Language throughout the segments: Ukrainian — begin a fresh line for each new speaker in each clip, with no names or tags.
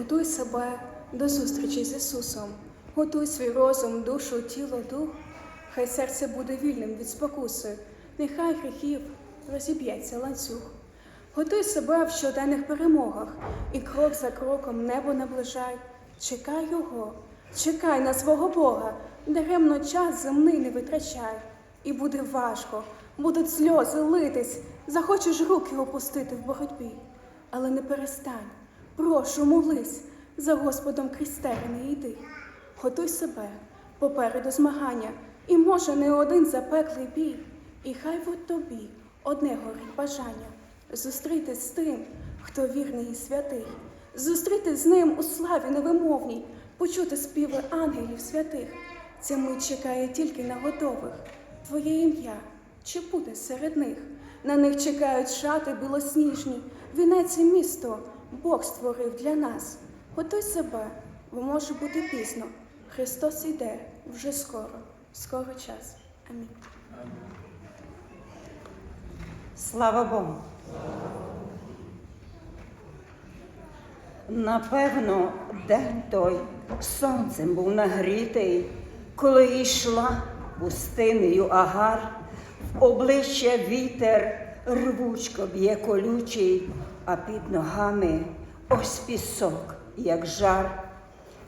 Готуй себе до зустрічі з Ісусом, готуй свій розум, душу, тіло, дух. Хай серце буде вільним від спокуси, нехай гріхів розіб'ється ланцюг. Готуй себе в щоденних перемогах і крок за кроком небо наближай. Чекай його, чекай на свого Бога, даремно час земний не витрачай. І буде важко, будуть сльози литись, захочеш руки опустити в боротьбі. Але не перестань, прошу, молись, за Господом крізь терени йди. Готуй себе попереду змагання, і може не один запеклий бій, і хай в тобі одне горить бажання зустріти з тим, хто вірний і святий, зустріти з ним у славі невимовній, почути співи ангелів святих. Ця мить чекає тільки на готових. Твоє ім'я чи буде серед них? На них чекають шати білосніжні, вінець і місто Бог створив для нас. Готуй себе, бо може бути пізно. Христос йде вже скоро, скоро час. Амінь.
Слава Богу. Напевно, день той сонцем був нагрітий, коли йшла пустинею агар, в обличчя вітер рвучко б'є колючий, а під ногами ось пісок, як жар.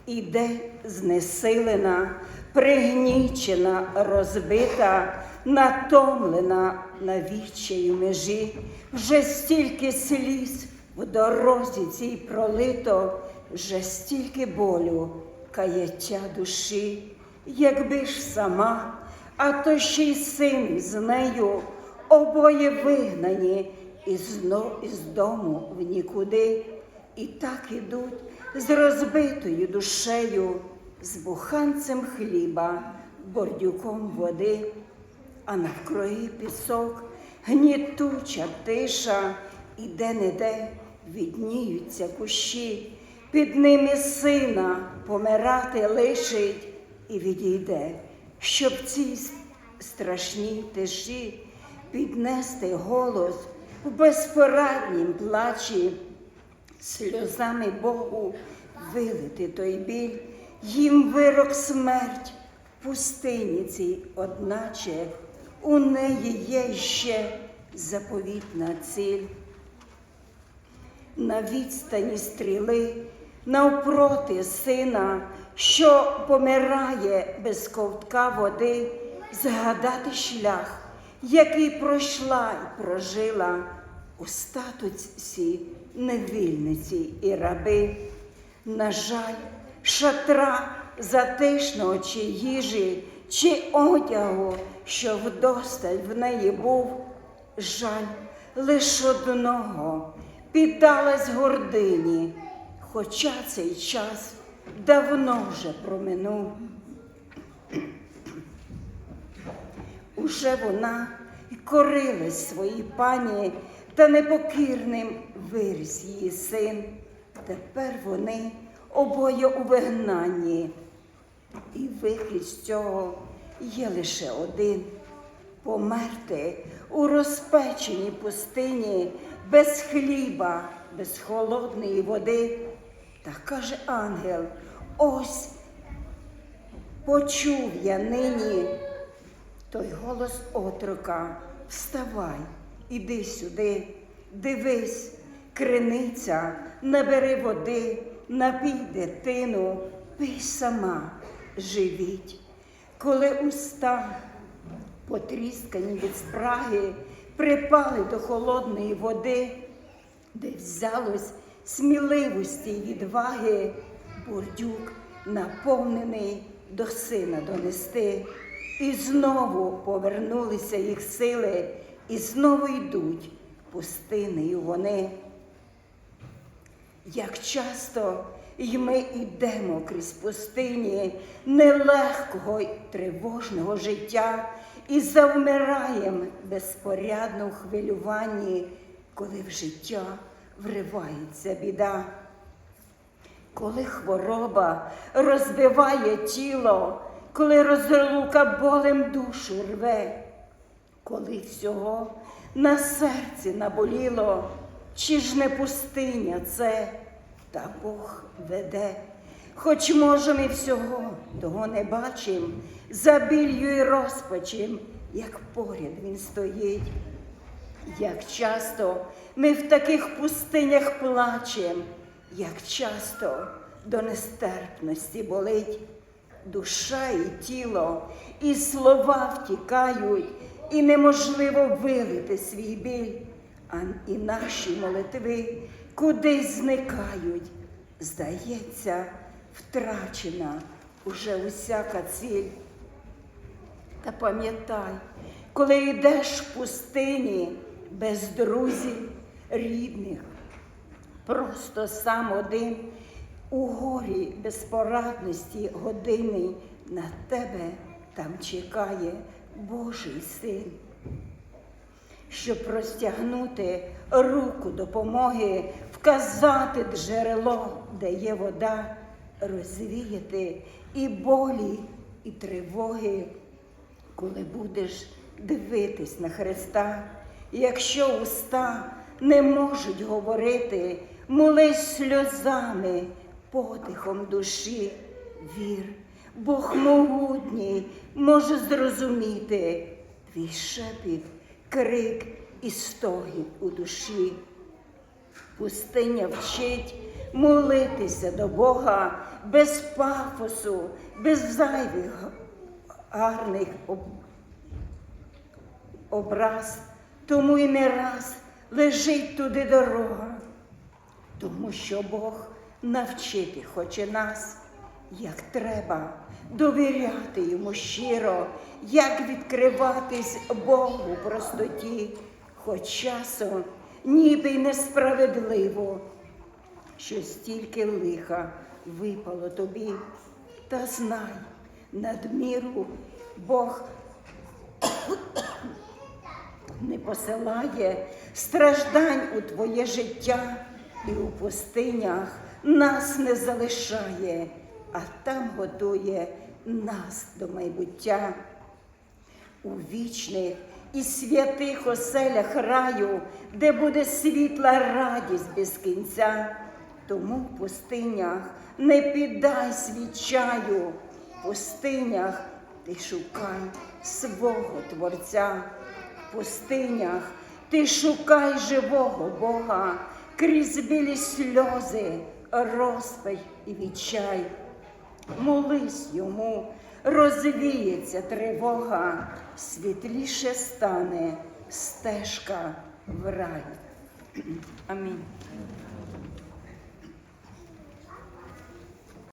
Іде знесилена, пригнічена, розбита, натомлена на відчаю межі, вже стільки сліз в дорозі цій пролито, вже стільки болю, каяття душі, якби ж сама, а то ще й син з нею, обоє вигнані із, но- із дому в нікуди, і так ідуть з розбитою душею, з буханцем хліба, бордюком води, а навкруги пісок, гнітуча тиша, і де-не-де відніються кущі, під ними сина помирати лишить і відійде, щоб цій страшній тиші піднести голос в безпораднім плачі сльозами Богу вилити той біль, їм вирок смерть в пустині цій, одначе у неї є ще заповітна ціль. На відстані стріли, навпроти сина, що помирає без ковтка води, згадати шлях, який пройшла і прожила у статусі невільниці і раби. На жаль, шатра затишного чи їжі, чи одягу, що вдосталь в неї був, жаль лиш одного піддалась гордині, хоча цей час давно вже проминув. Уже вона й корилась своїй пані, та непокірним виріс її син. Тепер вони обоє у вигнанні, і вихід з цього є лише один померти у розпеченій пустині без хліба, без холодної води. Та каже ангел, ось почув я нині той голос отрока, вставай, іди сюди, дивись, криниця, набери води, напій дитину, пий сама, живіть. Коли уста, потріскані від спраги, припали до холодної води, де взялось сміливості й відваги, бурдюк наповнений до сина донести. І знову повернулися їх сили, і знову йдуть пустинею вони. Як часто й ми йдемо крізь пустині нелегкого й тривожного життя і завмираєм безпорядно в хвилюванні, коли в життя вривається біда. Коли хвороба розбиває тіло, коли розлука болем душу рве, коли всього на серці наболіло, чи ж не пустиня це, та Бог веде. Хоч може ми всього того не бачим, за білью і розпачем, як поряд він стоїть. Як часто ми в таких пустинях плачем, як часто до нестерпності болить душа і тіло, і слова втікають, і неможливо вилити свій біль, а і наші молитви кудись зникають. Здається, втрачена уже усяка ціль. Та пам'ятай, коли йдеш в пустині без друзів, рідних, просто сам один, у горі безпорадності години на тебе там чекає Божий син. Щоб простягнути руку допомоги, вказати джерело, де є вода, розвіяти і болі, і тривоги, коли будеш дивитись на Христа, якщо уста не можуть говорити, молись сльозами, подихом душі, вір, Бог могутній може зрозуміти твій шепіт, крик і стогін у душі. Пустиня вчить молитися до Бога без пафосу, без зайвих гарних об- образ, тому і не раз лежить туди дорога, тому що Бог навчити хоче нас, як треба довіряти йому щиро, як відкриватись Богу простоті, хоч часом ніби й несправедливо, що стільки лиха випало тобі, та знай, надміру Бог не посилає страждань у твоє життя і у пустинях нас не залишає, а там готує нас до майбуття. У вічних і святих оселях раю, де буде світла радість без кінця. Тому в пустинях не піддай свічаю, в пустинях ти шукай свого Творця, в пустинях ти шукай живого Бога крізь білі сльози, розпач і відчай. Молись йому, розвіється тривога, світліше стане стежка в рай. Амінь.